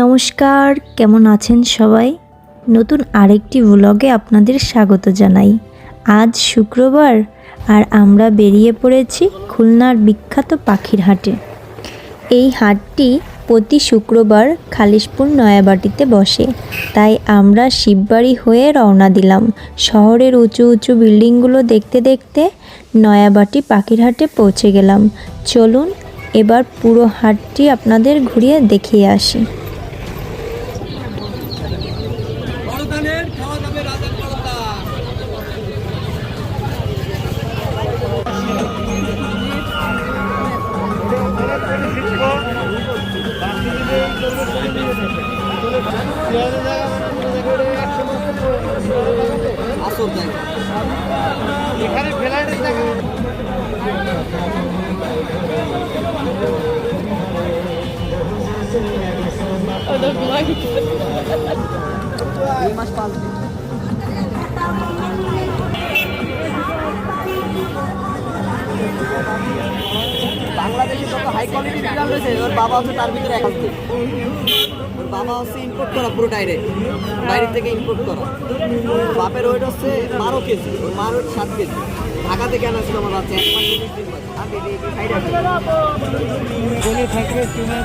নমস্কার, কেমন আছেন সবাই? নতুন আরেকটি ব্লগে আপনাদের স্বাগত জানাই। আজ শুক্রবার আর আমরা বেরিয়ে পড়েছি খুলনার বিখ্যাত পাখির হাটে। এই হাটটি প্রতি শুক্রবার খালিশপুর নয়াবাটিতে বসে। তাই আমরা শিববাড়ি হয়ে রওনা দিলাম। শহরের উঁচু উঁচু বিল্ডিংগুলো দেখতে দেখতে নয়াবাটি পাখির হাটে পৌঁছে গেলাম। চলুন এবার পুরো হাটটি আপনাদের ঘুরিয়ে দেখিয়ে আসি। এখানে ফ্ল্যাটের জায়গা এই মাস দিন। কোয়ালিটি ওর বাবা হচ্ছে তার ভিতরে এক ওর বাবা হচ্ছে ইম্পোর্ট করা পুরো ডাইরেক্ট বাইরে থেকে ইম্পোর্ট করা। বাপের ওয়েট হচ্ছে বারো কেজি, ওর মার ওয়েট সাত কেজি। ঢাকা থেকে আনা ছিল আমার বাচ্চা, এক মাস চল্লিশ দিন চুমা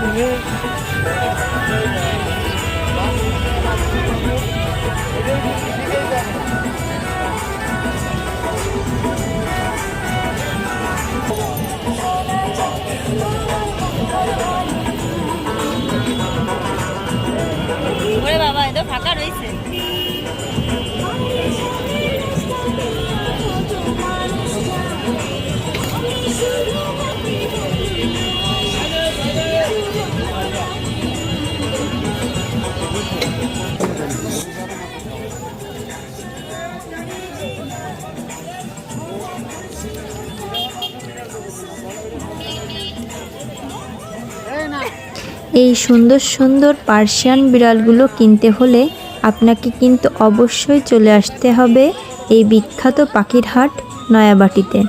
এই সুন্দর সুন্দর পার্সিয়ান বিড়ালগুলো কিনতে হলে আপনাকে কিন্তু অবশ্যই চলে আসতে হবে এই বিখ্যাত পাখির হাট নয়াবাটিতে।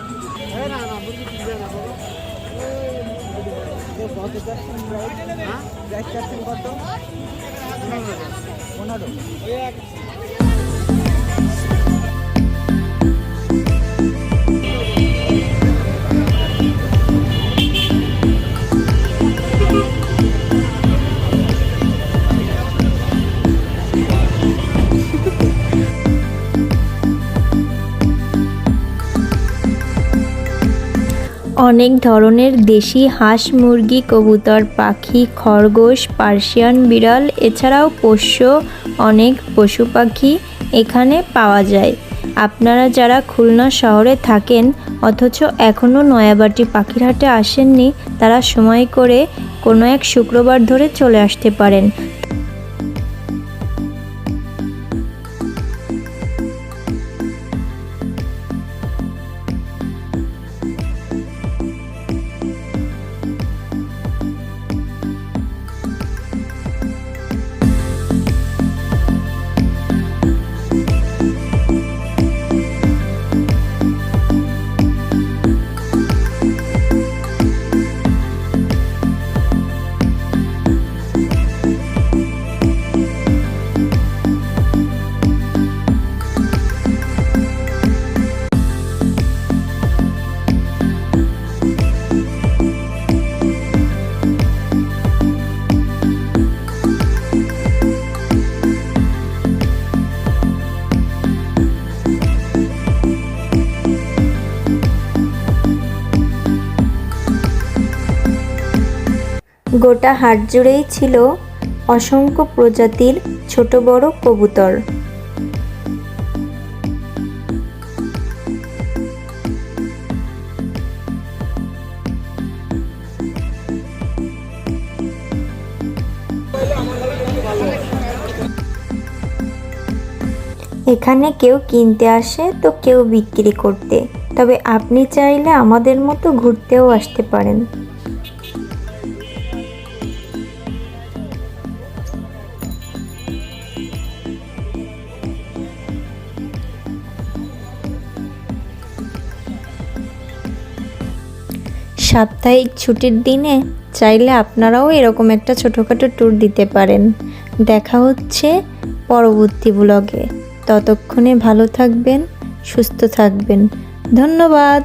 অনেক ধরনের দেশি হাঁস, মুরগি, কবুতর, পাখি, খরগোশ, পার্সিয়ান বিড়াল, এছাড়াও পোষ্য, অনেক পশু পাখি এখানে পাওয়া যায়। আপনারা যারা খুলনা শহরে থাকেন, অথচ এখনও নয়াবাটি পাখিরহাটে আসেননি, তারা সময় করে কোনো এক শুক্রবার ধরে চলে আসতে পারেন। গোটা হাট জুড়েই ছিল অসংখ্য প্রজাতির ছোট বড় কবুতর। এখানে কেউ কিনতে আসে তো কেউ বিক্রি করতে, তবে আপনি চাইলে আমাদের মতো ঘুরতেও আসতে পারেন। সাপ্তাহিক ছুটির দিনে চাইলে আপনারাও এরকম একটা ছোটোখাটো ট্যুর দিতে পারেন। দেখা হচ্ছে পরবর্তী ব্লগে ততক্ষণে ভালো থাকবেন, সুস্থ থাকবেন। ধন্যবাদ।